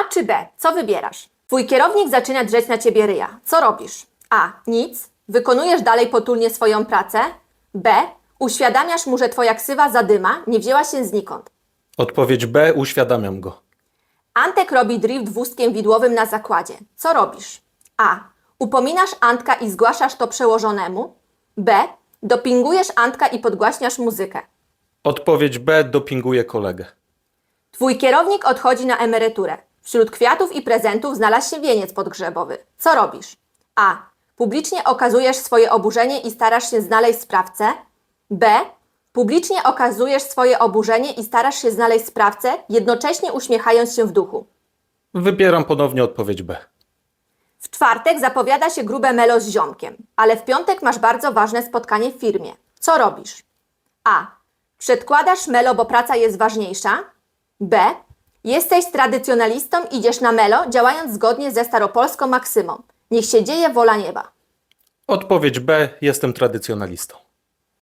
A czy B? Co wybierasz? Twój kierownik zaczyna drzeć na ciebie ryja. Co robisz? A. Nic. Wykonujesz dalej potulnie swoją pracę. B. Uświadamiasz mu, że twoja ksywa zadyma nie wzięła się znikąd. Odpowiedź B. Uświadamiam go. Antek robi drift wózkiem widłowym na zakładzie. Co robisz? A. Upominasz Antka i zgłaszasz to przełożonemu. B. Dopingujesz Antka i podgłaśniasz muzykę. Odpowiedź B. Dopinguję kolegę. Twój kierownik odchodzi na emeryturę. Wśród kwiatów i prezentów znalazł się wieniec podgrzebowy. Co robisz? A. Publicznie okazujesz swoje oburzenie i starasz się znaleźć sprawcę. B. Publicznie okazujesz swoje oburzenie i starasz się znaleźć sprawcę, jednocześnie uśmiechając się w duchu. Wybieram ponownie odpowiedź B. W czwartek zapowiada się grube melo z ziomkiem, ale w piątek masz bardzo ważne spotkanie w firmie. Co robisz? A. Przedkładasz melo, bo praca jest ważniejsza. B. Jesteś tradycjonalistą, idziesz na melo, działając zgodnie ze staropolską maksymą. Niech się dzieje wola nieba. Odpowiedź B. Jestem tradycjonalistą.